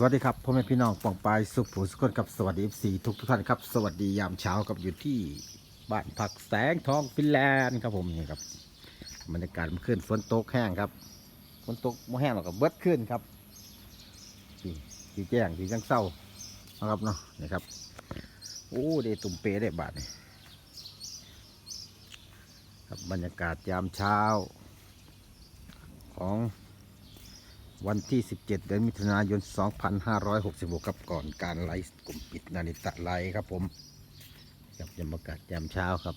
สวัสดีครับพ่อแม่พี่น้องปองปายสุขผูสุขคนกับสวัสดีสีทุกทุกท่านครับ สวัสดียามเช้ากับอยู่ที่บ้านผักแสงทองฟินแลนด์ครับผมนี่ครับบรรยากาศมันขึ้นฝนตกแห้งครับฝนตกม่แห้งหรอกกับเบิดขึ้นครับสีสีแจ้งสีจังเศร้านะครับเนาะนี่ครับโอ้เดตุ่มเปได้บาทนี่ครับบรรยากาศยามเช้า ของ วันที่ 17 เดือนมิถุนายน 2566ครับก่อนการไลฟ์กลุ่มปิดนาฬิตะไลฟ์ครับผมกับบรรยากาศยามเช้าครับ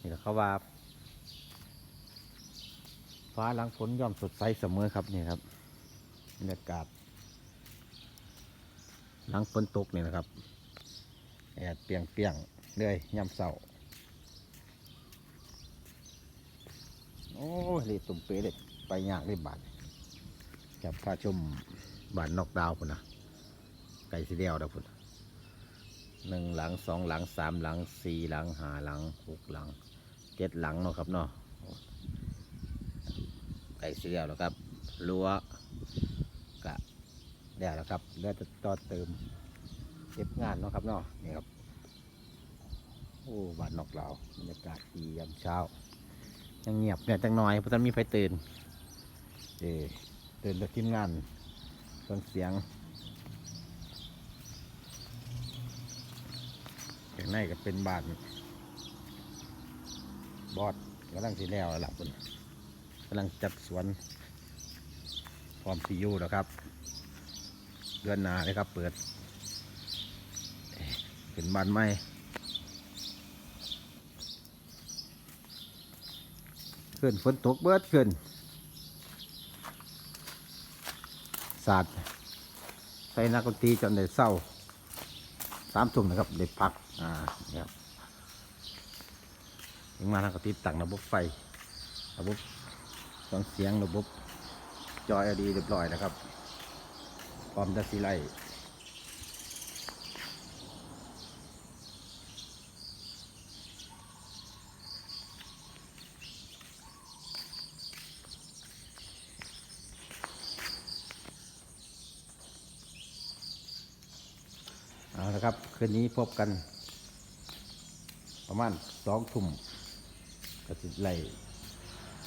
นี่เขาว่า ฟ้าหลังฝนย่อมสดใสเสมอครับนี่ครับบรรยากาศหลังฝนตกนี่นะครับแอดเปียงเปียงเลยย่ำเสา โอ้เลยตุ่มเป๋เด็ดไปยากเลยบาทจับพาชมบานนอกดาวพุ่นนะไก่สีเดียวนะพุ่นหนึ่งหลังสองหลังสามหลังสี่หลังห้าหลังหกหลังเจ็ดหลังเนาะครับเนาะไก่สีเดียวแล้วครับรั้วกะเดียวแล้วครับเลือจะต่อเติมเก็บงานเนาะครับเนาะนี่ครับโอ้บานนอกดาวบรรยากาศดียามเช้า ยังเงียบเนี่ยจังน้อยเพราะท่านมีไฟตื่นเออตื่นจากทีมงานเครื่องเสียงอย่างในก็เป็นบ้านบอดกำลังสีแนวแล้วล่ะคุณกำลังจัดสวนพร้อมซียูแล้วครับเดือนหนาเลยครับ เปิดเอ่อเป็นบ้านใหม่ ขึ้นฝนตกเบิดขึ้นสาดใส่นักดนตรีจนได้เศร้าสามทุ่มนะครับได้พักอ่านี่ครับถึงมานักดนตรีตั้งระบบไฟระบบเครื่องเสียงระบบจอยดีเรียบร้อยนะครับพร้อมจะสีไล เอาละครับ คืนนี้พบกัน ประมาณสองทุ่มก็จะไล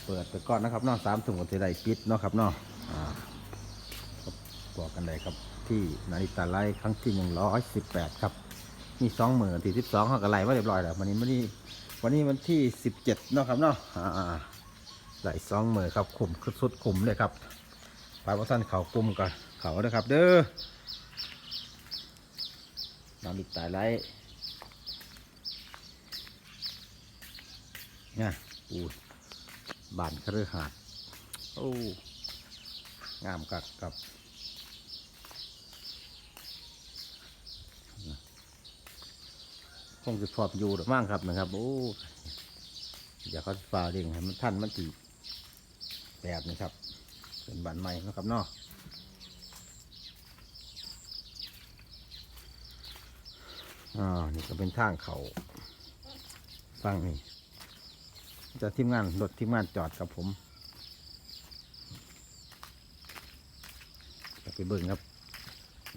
เปิดไปก่อนนะครับนอกสามทุ่มก็จะไลปิดเนาะครับนอกบอกกันเลยครับ ที่นาฬิตาไลท์ครั้งที่หนึ่งร้อยสิบแปดครับ มีสองหมื่นที่สิบสองเขาก็ไล่มาเรียบร้อยแล้ววันนี้วันนี้วันนี้วันที่สิบเจ็ดเนาะครับเนาะอ่าไลสองหมื่นครับขุมสุดขุมเลยครับไปลายวัสันเขากลุ่มกันเขาเด้อครับ เด้อ นาฬิตาไลท์เนี่ยอูดบานคฤหาสน์โอ้งามกักกับคงจะพอบอยู่หรือมั่งครับนะครับ โอ้อย่าเขาฝ่าเร่งให้มันท่านมันตีแบบนี้ครับเป็นบันใหม่นะครับเนาะ อ่านี่ก็เป็นทางเขาฟังนี่จะทีมงานรถทีมงานจอดกับผมจะไปเบิ่งครับ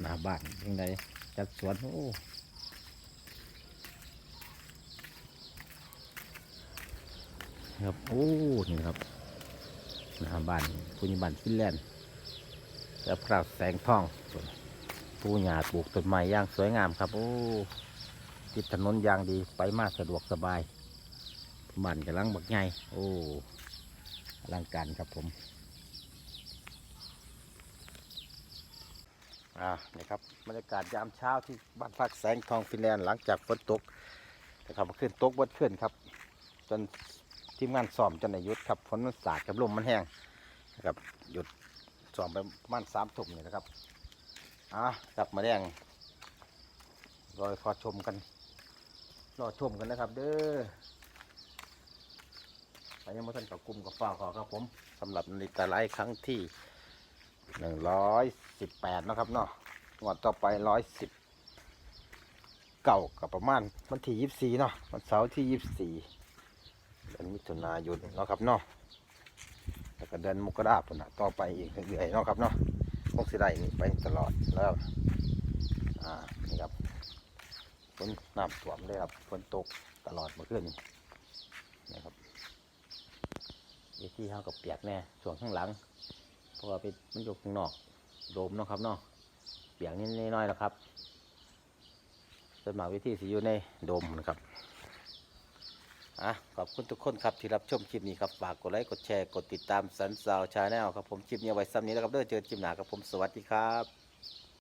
หน้าบ้านยังไงจัดสวนโอ้ครับโอ้นี่ครับหนาบ้านปุญญบันฟินแลนด์แล้วพระแสงทองปูหยาปลูกต้นไม้ย่างสวยงามครับ โอ้ ติดถนนอย่างดีไปมาสะดวกสบายบ้านกำลังบักใหญ่โอ้อลังการครับผมอ่านี่ครับบรรยากาศยามเช้าที่บ้านพักแสงทองฟินแลนด์หลังจากฝนตกนะครับขึ้นตกบดขึ้นครับ จนทีมงานซ้อมจนในยุดครับฝนมันสาดกับลมมันแห้งนะครับหยุดซ้อมไปประมาณสามทุ่มนี่นะครับอะกลับมาแดงรอพอชมกัน รอชมกันนะครับ เด้อไปยังมาท่านกับกลุ่มกับฝ้าขอครับผมสำหรับนาฬิกาไลครั้งที่หนึ่งร้อยสิบแปดนะครับเนาะงวดต่อไปร้อยสิบเก่ากับประมาณวันที่ยี่สิบสี่เนาะวันเสาร์ที่ยี่สิบสี่เดือนมิถุนายนเนาะครับเนาะแล้วก็เดือนมกราคมนะต่อไปอีกเรื่อยๆเนาะครับเนาะคงสิได้นี่ไปตลอดแล้วอ่า ฝนน้ำท่วมเลยครับฝนตกตลอดเมื่อคืนนี่นะครับวิธีเฮากับเปียกแน่ส่วนข้างหลัง เพราะว่าเป็นมันอยู่ข้างนอก โดมเนาะครับเนาะเปียกนิดน้อยๆแล้วครับส่วนมากวิธีสิอยู่ในโดมนะครับอะขอบคุณทุกคนครับที่รับชมคลิปนี้ครับฝากกดไลค์กดแชร์กดติดตามสันสาวชาแนลครับผมคลิปนี้ไว้ซ้ำนี้แล้วครับเด้อเจอคลิปหน้าครับผมสวัสดีครับ